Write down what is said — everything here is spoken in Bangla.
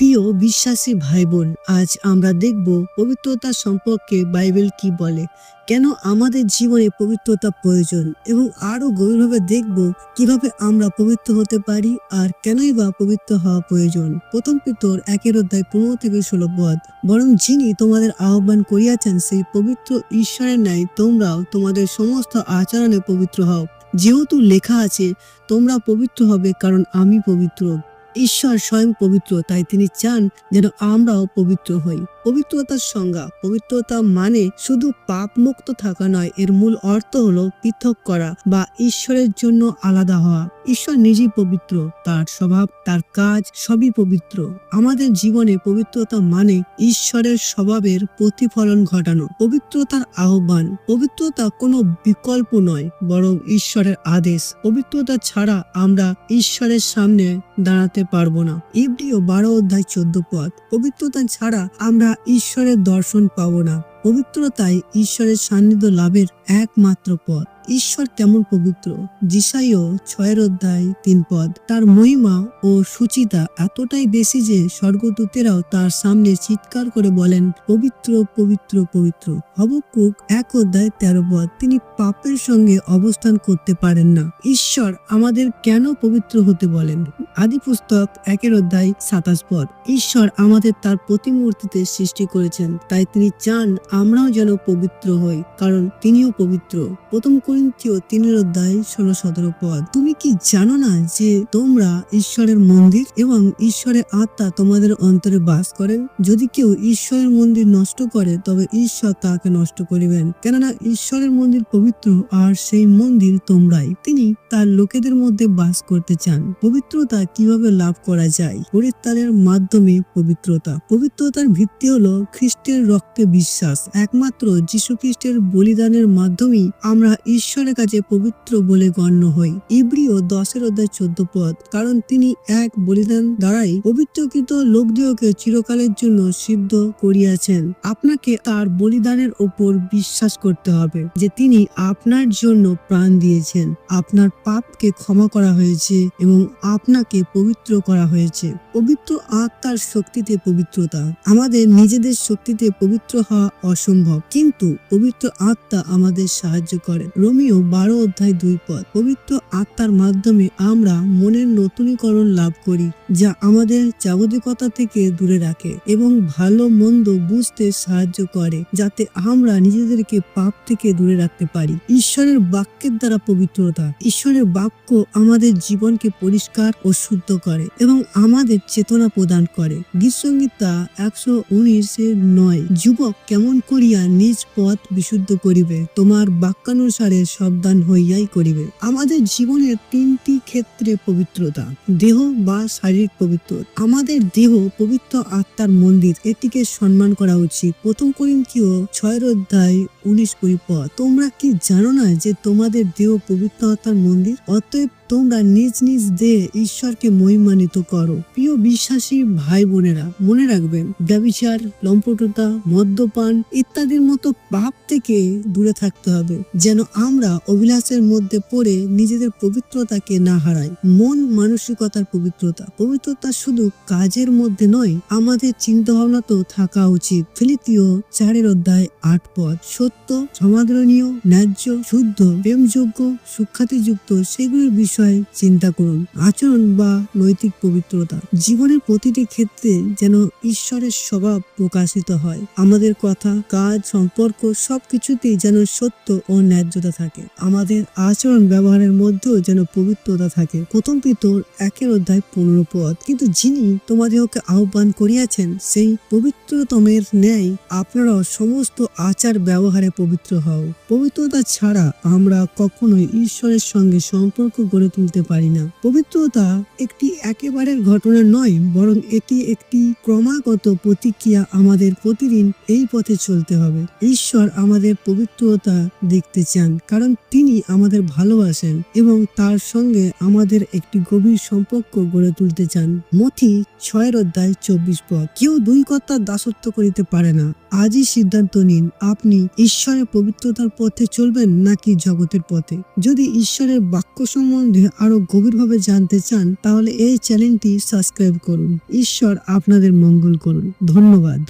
প্রিয় বিশ্বাসী ভাই বোন আজ আমরা দেখব পবিত্রতা সম্পর্কে বাইবেল কি বলে, কেন আমাদের জীবনে পবিত্রতা প্রয়োজন এবং আরও গভীরভাবে দেখব কীভাবে আমরা পবিত্র হতে পারি আর কেনই বা পবিত্র হওয়া প্রয়োজন। প্রথম পিতর একের অধ্যায় পনেরো থেকে ষোলো পদ, বরং যিনি তোমাদের আহ্বান করিয়াছেন সেই পবিত্র ঈশ্বরের ন্যায় তোমরাও তোমাদের সমস্ত আচরণে পবিত্র হও। যেহেতু লেখা আছে, তোমরা পবিত্র হবে কারণ আমি পবিত্র। ঈশ্বর স্বয়ং পবিত্র, তাই তিনি চান যেন আমরাও পবিত্র হই। পবিত্রতার সংজ্ঞা, পবিত্রতা মানে শুধু পাপ মুক্ত থাকা নয়, এর মূল অর্থ হলো পৃথক করা বা ঈশ্বরের জন্য আলাদা হওয়া। ঈশ্বর নিজেই পবিত্র, তার স্বভাব, তার কাজ সবই পবিত্র। আমাদের জীবনে পবিত্রতা মানে ঈশ্বরের স্বভাবের প্রতিফলন ঘটানো। পবিত্রতার আহ্বান, পবিত্রতা কোনো বিকল্প নয়, বরং ঈশ্বরের আদেশ। পবিত্রতা ছাড়া আমরা ঈশ্বরের সামনে দাঁড়াতে পারব না। ইবডিও বারো অধ্যায় চোদ্দ পথ পবিত্রতা ছাড়া আমরা ঈশ্বরের দর্শন পাবো না। পবিত্রতাই ঈশ্বরের সান্নিধ্য লাভের একমাত্র পথ। ঈশ্বর কেমন পবিত্র। জিসাইও ছয়ের অধ্যায় তিন পদ। তার মহিমা ও সুচিতা এতটাই বেশি যে স্বর্গদূতেরাও তার সামনে চিৎকার করে বলেন, পবিত্র পবিত্র পবিত্র। হবকুক এক অধ্যায় তেরো পদ। তিনি পাপের সঙ্গে অবস্থান করতে পারেন না। ঈশ্বর আমাদের কেন পবিত্র হতে বলেন? আদি পুস্তক একের অধ্যায় সাতাশ পদ। ঈশ্বর আমাদের তার প্রতিমূর্তিতে সৃষ্টি করেছেন, তাই তিনি চান আমরাও যেন পবিত্র হই, কারণ তিনিও পবিত্র। প্রথম করিন্থীয় তিনের অধ্যায় ষোলো সতেরো পদ। তুমি কি জানো না যে তোমরা ঈশ্বরের মন্দির এবং ঈশ্বরের আত্মা তোমাদের অন্তরে বাস করেন? যদি কেউ ঈশ্বরের মন্দির নষ্ট করে, তবে ঈশ্বর তাকে নষ্ট করিবেন। কেননা ঈশ্বরের মন্দির পবিত্র আর সেই মন্দির তোমরাই। তিনি তার লোকেদের মধ্যে বাস করতে চান। পবিত্রতা কীভাবে লাভ করা যায়? পরিত্রাণের মাধ্যমে পবিত্রতা। পবিত্রতার ভিত্তি হলো খ্রিস্টের রক্তে বিশ্বাস। একমাত্র যীশু খ্রিস্টের বলিদানের মাধ্যমেই আমরা ঈশ্বরের কাছে পবিত্র বলে গণ্য হই ইব্রিও দশের অধ্যায় চোদ্দ পদ, কারণ তিনি এক বলিদান দ্বারাই পবিত্রকৃত লোকদিওকে চিরকালের জন্য সিদ্ধ করিয়াছেন। আপনাকে তার বলিদানের ওপর বিশ্বাস করতে হবে যে তিনি আপনার জন্য প্রাণ দিয়েছেন। আপনার পাপকে ক্ষমা করা হয়েছে এবং আপনাকে পবিত্র করা হয়েছে। পবিত্র আত্মার শক্তিতে পবিত্রতা। আমাদের নিজেদের শক্তিতে পবিত্র হওয়া অসম্ভব। কিন্তু পবিত্র আত্মা আমাদের সাহায্য করে। রোমিও বারো অধ্যায় দুই পদ। পবিত্র আত্মার মাধ্যমে আমরা মনের নতুনীকরণ লাভ করি, যা আমাদের জাগতিকতা থেকে দূরে রাখে এবং ভালো মন্দ বুঝতে সাহায্য করে, যাতে আমরা নিজেদেরকে পাপ থেকে দূরে রাখতে পারি। ঈশ্বরের বাক্যের দ্বারা পবিত্রতা। ঈশ্বরের বাক্য আমাদের জীবনকে পরিষ্কার ও শুদ্ধ করে এবং আমাদের চেতনা প্রদান করে। গীতসংগীতা একশো উনিশের নয়। যুবক কেমন করিয়া নিজ পথ বিশুদ্ধ করিবে? তোমার বাক্যানুসারে সাবধান হইয়াই করিবে। আমাদের জীবনের তিনটি ক্ষেত্রে পবিত্রতা, দেহ বা শারীরিক পবিত্র। আমাদের দেহ পবিত্র আত্মার মন্দির, এটিকে সম্মান করা উচিত। প্রথম করিম করিন্থীয় ছয় অধ্যায় উনিশ কুড়ি পথ তোমরা কি জানো না যে তোমাদের দেহ পবিত্র আত্মার মন্দির? অতএব তোমরা নিজ নিজ দেহে ঈশ্বরকে মহিমান্বিত করো। প্রিয় বিশ্বাসী ভাই বোনেরা মনে রাখবেন ব্যবিচার লম্পটতা, মদ্যপান ইত্যাদির মতো পাপ থেকে দূরে থাকতে হবে, যেন আমরা অভিলাষের মধ্যে পড়ে নিজেদের পবিত্রতাকে না হারাই। মন মানসিকতার পবিত্রতা পবিত্রতা শুধু কাজের মধ্যে নয়, আমাদের চিন্তা ভাবনা তো থাকা উচিত। ফিলিতীয় চারের অধ্যায় আট পদ, সত্য, সমাদরণীয়, ন্যায্য, শুদ্ধ, প্রেমযোগ্য, সুখ্যাতিযুক্ত, সেগুলির বিষয়ে চিন্তা করুন। আচরণ বা নৈতিক পবিত্রতা জীবনের প্রতিটি ক্ষেত্রে যেন ঈশ্বরের স্বভাব প্রকাশিত হয়। আমাদের কথা, কাজ, সম্পর্ক সবকিছুতেই যেন সত্য ও ন্যায্যতা থাকে। আমাদের আচরণ ব্যবহারের মধ্যেও যেন পবিত্রতা থাকে। প্রথম পিতর একের অধ্যায় পনেরো পদ। কিন্তু যিনি তোমাদেরকে আহ্বান করিয়াছেন, সেই পবিত্রতমের ন্যায় আপনারাও সমস্ত আচার ব্যবহারে পবিত্র হও। পবিত্রতা ছাড়া আমরা কখনোই ঈশ্বরের সঙ্গে সম্পর্ক গড়ে তুলতে পারি না। পবিত্রতা একটি একেবারের ঘটনা নয়, বরং এটি একটি ক্রমাগত প্রতিক্রিয়া আমাদের প্রতিদিন এই পথে চলতে হবে। ঈশ্বর আমাদের পবিত্রতা দেখতে চান, কারণ তিনি আমাদের ভালোবাসেন এবং তার সঙ্গে আমাদের একটি গভীর সম্পর্ক গড়ে তুলতে চান। মথি ছয়ের অধ্যায় চব্বিশ পদ। কেউ দুই কর্তার দাসত্ব করিতে পারে না। আজই সিদ্ধান্ত নিন, আপনি ঈশ্বরের পবিত্রতার পথে চলবেন নাকি জগতের পথে? যদি ঈশ্বরের বাক্য সম্বন্ধে আরও গভীরভাবে জানতে চান, তাহলে এই চ্যানেলটি সাবস্ক্রাইব করুন। ঈশ্বর আপনাদের মঙ্গল করুন। ধন্যবাদ।